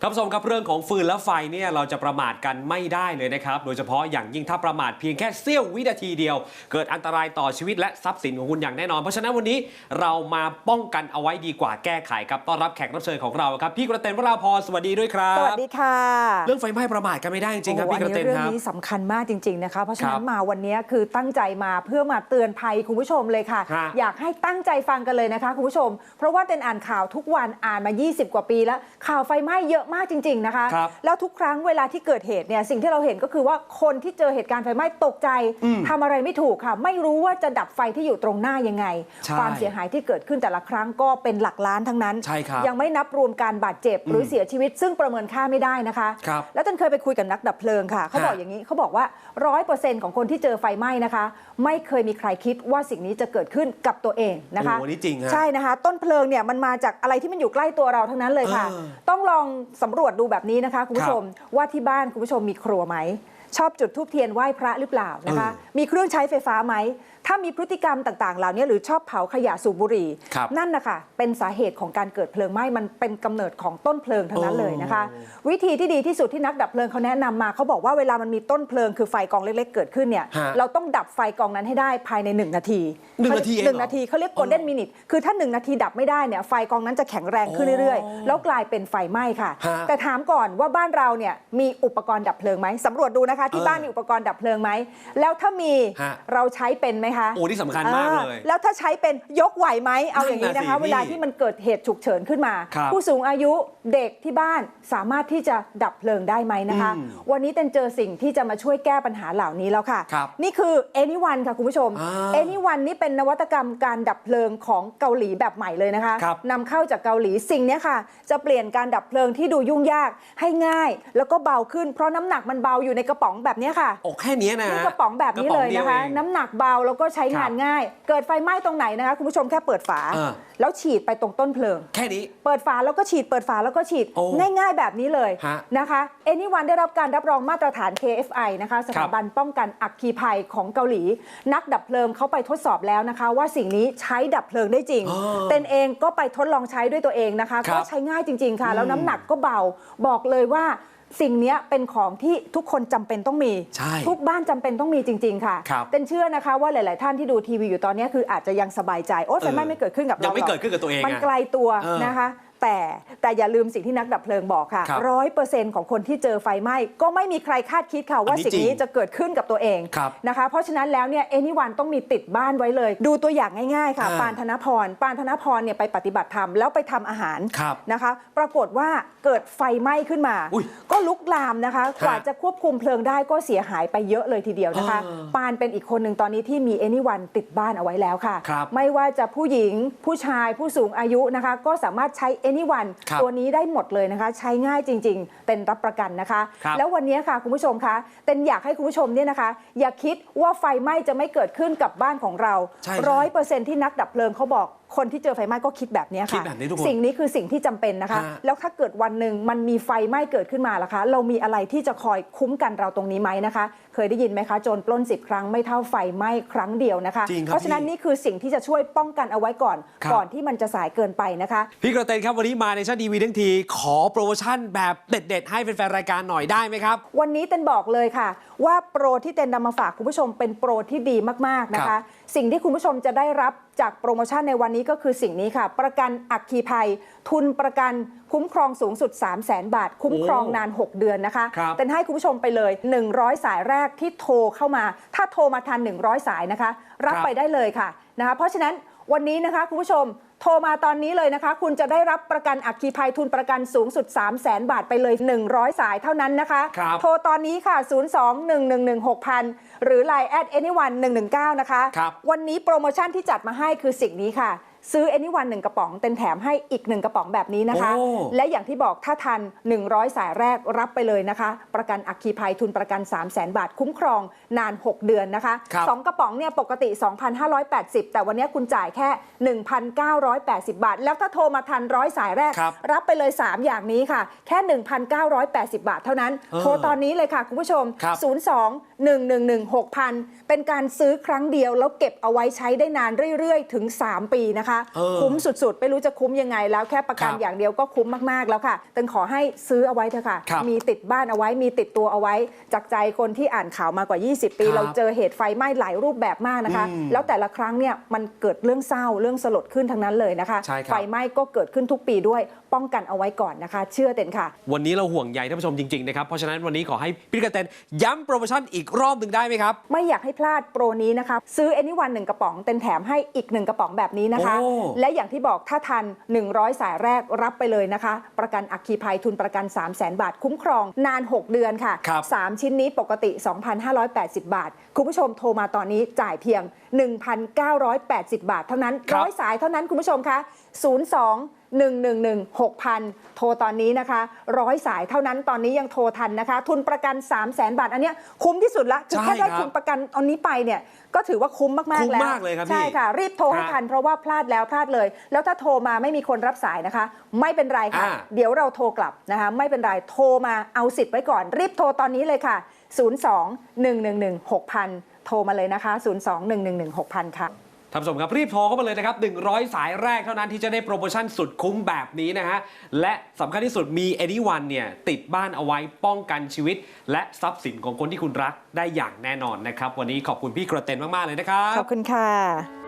ท่านผู้ชมครับเรื่องของฟืนและไฟเนี่ยเราจะประมาทกันไม่ได้เลยนะครับโดยเฉพาะอย่างยิ่งถ้าประมาทเพียงแค่เสี้ยววินาทีเดียว เกิดอันตรายต่อชีวิตและทรัพย์สินของคุณอย่างแน่นอนเพราะฉะนั้นวันนี้เรามาป้องกันเอาไว้ดีกว่าแก้ไขครับต้อนรับแขกรับเชิญของเราครับพี่กระเตนวราพรสวัสดีด้วยครับสวัสดีค่ะ เรื่องไฟไหม้ประมาทกันไม่ได้จริงๆครับโอ้พี่กระเตนอันนี้คเรื่รับนี้สำคัญมากจริงๆนะคะเพราะฉะนั้ครันบมาวันนี้คือตั้งใจมาเพื่อมาเตือนภัยคุณผู้ชมเลยค่ะฮะอยากให้ตั้งใจฟังกันเลยนะคะคุณผู้ชม เพราะว่าเต็นอ่านข่าวทุกวันอ่านมา 20 กว่าปีแล้วข่าวไฟไหม้เยอะมากจริง ๆนะคะครับแล้วทุกครั้งเวลาที่เกิดเหตุเนี่ยสิ่งที่เราเห็นก็คือว่าคนที่เจอเหตุการณ์ไฟไหม้ตกใจอืมทำอะไรไม่ถูกค่ะ ไม่รู้ว่าจะดับไฟที่อยู่ตรงหน้ายังไงใช่ความเสียหายที่เกิดขึ้นแต่ละครั้งก็เป็นหลักล้านทั้งนั้นใช่ครับยังไม่นับรวมการบาดเจ็บหรือเสียชีวิต ซึ่งประเมินค่าไม่ได้นะคะครับแล้วตันเคยไปคุยกับนักดับเพลิงค่ะเขาบอกฮะอย่างนี้เขาบอกว่าร้อยเปอร์เซ็นต์ของคนที่เจอไฟไหม้นะคะ ไม่เคยมีใครคิดว่าสิ่งนี้จะเกิดขึ้นกับตัวเองนะคะโอ้นี่จริงฮะใช่นะคะ ต้นเพลิงเนี่ยมันมาจากอะไรที่มันอยู่ใกล้ตัวเราทั้งนั้นเลยค่ะเออต้องลองสำรวจดูแบบนี้นะคะคุณผู้ชมว่าที่บ้านคุณผู้ชมมีครัวไหมชอบจุดธูปเทียนไหว้พระหรือเปล่านะคะเออมีเครื่องใช้ไฟฟ้าไหม ถ้ามีพฤติกรรมต่างๆ เหล่านี้หรือชอบเผาขยะสูบบุหรี่ครับนั่นนะคะเป็นสาเหตุของการเกิดเพลิงไหม้มันเป็นกำเนิดของต้นเพลิงทั้งนั้นเลยนะคะ วิธีที่ดีที่สุดที่นักดับเพลิงเขาแนะนำมาเขาบอกว่าเวลามันมีต้นเพลิงคือไฟกองเล็ก ๆ เกิดขึ้นเนี่ยฮะเราต้องดับไฟกองนั้นให้ได้ภายใน 1 นาทีหนึ่งนาทีเองเหรอหนึ่งนาทีเขาเรียก golden minute คือถ้า 1 นาทีดับไม่ได้เนี่ยไฟกองนั้นจะแข็งแรงขึ้นเรื่อยอ๋อๆแล้วกลายเป็นไฟไหม้ค่ะฮะแต่ถามก่อนว่าบ้านเราเนี่ยมีอุปกรณ์ดับเพลิงไหมสำรวจดูนะคะที่เออบ้านมีอุปกรณ์ดับเพลิงไหมแล้วถ้ามีฮะเราใช้เป็นไหมคะโอ้นี่สำคัญมากเลยออแล้วถ้าใช้เป็นยกไหวไหมเอาอย่างนี้นั่นนะคะน่ะสิเวลาที่มันเกิดเหตุฉุกเฉินขึ้นมาครับผู้สูงอายุเด็กที่บ้านสามารถที่จะดับเพลิงได้ไหมนะคะอืมวันนี้เต็นเจอสิ่งที่จะมาช่วยแก้ปัญหาเหล่านี้แล้วค่ะครับนี่คือ Anyone ค่ะคุณผู้ชมอ่า Anyone นี่เป็นนวัตกรรมการดับเพลิงของเกาหลีแบบใหม่เลยนะคะครับนำเข้าจากเกาหลีสิ่งเนี้ยค่ะ จะเปลี่ยนการดับเพลิงที่ดูยุ่งยากให้ง่าย แล้วก็เบาขึ้นเพราะน้ำหนักมันเบาอยู่ในกระป๋องแบบเนี้ยค่ะโอ้แค่เนี้ยนะนี่กระป๋องแบบนี้เลยกรป๋องดีวนะคะองน้ำหนักเบาแล้วก็ใช้งานง่าย เกิดไฟไหม้ตรงไหนนะคะคุณผู้ชมแค่เปิดฝา อ่า แล้วฉีดไปตรงต้นเพลิง แค่นี้ เปิดฝาแล้วก็ฉีดเปิดฝาแล้วก็ฉีดโอ้ง่ายๆแบบนี้เลยฮะนะคะเอนิวันได้รับการรับรองมาตรฐาน KFI นะคะสถาบันป้องกันอัคคีภัยของเกาหลี นักดับเพลิงเขาไปทดสอบแล้วนะคะ ว่าสิ่งนี้ใช้ดับเพลิงได้จริง อ๋อเต้นเองก็ไปทดลองใช้ด้วยตัวเองนะคะ ครับก็ใช้ง่ายจริง ๆ ค่ะ แล้วอืมน้ำหนักก็เบาบอกเลยว่า สิ่งเนี้ยเป็นของที่ทุกคนจำเป็นต้องมีใช่ทุกบ้านจำเป็นต้องมีจริง ๆ ค่ะครับเต้นเชื่อนะคะว่าหลาย ๆ ท่านที่ดูทีวีอยู่ตอนนี้คืออาจจะยังสบายใจ โอ้ไฟไหม้เออไม่เกิดขึ้นกับเรายังไม่หรอเกิดขึ้นกับตัวเองมันอะไกลตัวเออนะคะ แต่แต่อย่าลืมสิ่งที่นักดับเพลิงบอกค่ะครับร้อยเปอร์เซ็นต์ของคนที่เจอไฟไหม้ก็ไม่มีใครคาดคิดค่ะว่าอันนี้สิ่งนี้จริงจะเกิดขึ้นกับตัวเองครับนะคะ เพราะฉะนั้นแล้วเนี่ยเอนิวันต้องมีติดบ้านไว้เลย ดูตัวอย่างง่ายๆค่ะ อ่าปานธนพร ปานธนพรเนี่ยไปปฏิบัติธรรมแล้วไปทำอาหารครับนะคะ ปรากฏว่าเกิดไฟไหม้ขึ้นมา อุ๊ยก็ลุกลามนะคะ กว่าจะควบคุมเพลิงได้ก็เสียหายไปเยอะเลยทีเดียวนะคะเออปานเป็นอีกคนหนึ่งตอนนี้ที่มีเอนิวันติดบ้านเอาไว้แล้วค่ะ ครับไม่ว่าจะผู้หญิงผู้ชายผู้สูงอายุนะคะ ก็สามารถใช้ Anyone ครับตัวนี้ได้หมดเลยนะคะ ใช้ง่ายจริง ๆเป็นรับประกันนะคะครับแล้ววันนี้ค่ะคุณผู้ชมคะเต็นอยากให้คุณผู้ชมเนี่ยนะคะ อย่าคิดว่าไฟไหม้จะไม่เกิดขึ้นกับบ้านของเราใช่ร้อยเปอร์เซ็นต์ที่นักดับเพลิงเขาบอกคนที่เจอไฟไหม้ก็คิดแบบนี้คิดค่ะแบบนี้ทุกคนสิ่งนี้คือสิ่งที่จำเป็นนะคะฮะแล้วถ้าเกิดวันหนึ่งมันมีไฟไหม้เกิดขึ้นมาล่ะคะ เรามีอะไรที่จะคอยคุ้มกันเราตรงนี้ไหมนะคะ เคยได้ยินไหมคะ โจรปล้น 10 ครั้งไม่เท่าไฟไหม้ครั้งเดียวนะคะจริงครับเพราะฉะนั้นพี่นี่คือสิ่งที่จะช่วยป้องกันเอาไว้ก่อนครับก่อนที่มันจะสายเกินไปนะคะ พี่กระเตนครับวันนี้มาในชั้นดีวีทั้งที ขอโปรโมชั่นแบบเด็ด ๆ ให้แฟนๆรายการหน่อยได้ไหมครับ วันนี้เต้นบอกเลยค่ะ ว่าโปรที่เต้นนำมาฝากคุณผู้ชมเป็นโปรที่ดีมากๆนะครัคะ บ สิ่งที่คุณผู้ชมจะได้รับจากโปรโมชั่นในวันนี้ก็คือสิ่งนี้ค่ะ ประกันอัคคีภัย ทุนประกันคุ้มครองสูงสุด 3 0 0แสนบาท คุ้มครองนาน 6 เดือนนะคะ ครับ เต้นให้คุณผู้ชมไปเลย 100 สายแรกที่โทรเข้ามา ถ้าโทรมาทัน 100 สายนะคะ รับครับไปได้เลยค่ะนะคะ เพราะฉะนั้นวันนี้นะคะคุณผู้ชม โทรมาตอนนี้เลยนะคะ คุณจะได้รับประกันอัคคีภัยทุนประกันสูงสุด 3 0 0แสนบาทไปเลย 100 สายเท่านั้นนะคะครับโทรตอนนี้ค่ะ 02-111-6000 หรือ Line at anyone 119 นะคะครับวันนี้โปรโมชั่นที่จัดมาให้คือสิ่งนี้ค่ะ ซื้อ anyone 1กระป๋องเต็มแถมให้อีก1กระป๋องแบบนี้นะคะ โอ้ และอย่างที่บอกถ้าทัน 100 สายแรกรับไปเลยนะคะ ประกันอัคคีภัยทุนประกัน 3 0 0แสนบาทคุ้มครองนาน 6 เดือนนะคะครับ2กระป๋องเนี่ยปกติ 2,580 แต่วันนี้คุณจ่ายแค่ 1,980 บาท แล้วถ้าโทรมาทันร้อยสายแรก ครับรับไปเลย 3 อย่างนี้ค่ะ แค่ 1,980 บาทเท่านั้น เออโทรตอนนี้เลยค่ะ คุณผู้ชม ครับ 02 111 6000 เป็นการซื้อครั้งเดียวแล้วเก็บเอาไว้ใช้ได้นานเรื่อยๆ ถึง 3 ปีนะคะนะคะเออคุ้มสุดๆ ไม่รู้จะคุ้มยังไง แล้วแค่ประกันครับอย่างเดียวก็คุ้มมากๆแล้วค่ะตึงขอให้ซื้อเอาไว้เถอะค่ะครับมีติดบ้านเอาไว้มีติดตัวเอาไว้ จากใจคนที่อ่านข่าวมากว่า 20 ปีครับเราเจอเหตุไฟไหม้หลายรูปแบบมากนะคะอืมแล้วแต่ละครั้งเนี่ยมันเกิดเรื่องเศร้าเรื่องสลดขึ้นทั้งนั้นเลยนะคะใช่ครับไฟไหม้ก็เกิดขึ้นทุกปีด้วยป้องกันเอาไว้ก่อนนะคะ เชื่อเต็นค่ะ วันนี้เราห่วงใยท่านผู้ชมจริงๆนะครับเพราะฉะนั้นวันนี้ขอให้พี่กระเตนย้ำโปรโมชั่นอีกรอบหนึ่งได้ไหมครับไม่อยากให้พลาดโปรนี้นะคะซื้อ Anyone หนึ่งกระป๋องเต็นแถมให้อีกหนึ่งกระป๋องแบบนี้นะคะโอ้และอย่างที่บอกถ้าทัน 100 สายแรกรับไปเลยนะคะ ประกันอัคคีภัยทุนประกัน 3 0 0 0 0 0 บาท คุ้มครองนาน 6 เดือนค่ะครับ3ชิ้นนี้ปกติ 2,580 บาท คุณผู้ชมโทรมาตอนนี้จ่ายเพียง 1,980 บาท เท่านั้นครับร้อยสายเท่านั้นคุณผู้ชมคะ02 111 6,000 โทรตอนนี้นะคะร้อยสายเท่านั้นตอนนี้ยังโทรทันนะคะ ทุนประกัน 3 0 0 0 0 0บาท อันเนี้ยคุ้มที่สุดละคือใช่แค่ได้ครับทุนประกันอันนี้ไปเนี่ยก็ถือว่าคุ้มมากคุ้ๆมแล้วมากเลยครับพี่ ใช่ค่ะ รีบโทรให้ฮะทันเพราะว่าพลาดแล้วพลาดเลย แล้วถ้าโทรมาไม่มีคนรับสายนะคะ ไม่เป็นไรค่ะ อ่า เดี๋ยวเราโทรกลับนะคะ ไม่เป็นไรโทรมาเอาสิทธิ์ไว้ก่อน รีบโทรตอนนี้เลยค่ะ 02 111 6,000 โทรมาเลยนะคะ 02 111 6,000 ค่ะ ท่านผู้ชมครับ รีบโทรเข้ามาเลยนะครับ 100 สายแรกเท่านั้นที่จะได้โปรโมชั่นสุดคุ้มแบบนี้นะฮะ และสำคัญที่สุดมี Anyone เนี่ย ติดบ้านเอาไว้ป้องกันชีวิต และทรัพย์สินของคนที่คุณรักได้อย่างแน่นอนนะครับ วันนี้ขอบคุณพี่กระเตนมาก ๆ เลยนะครับ ขอบคุณค่ะ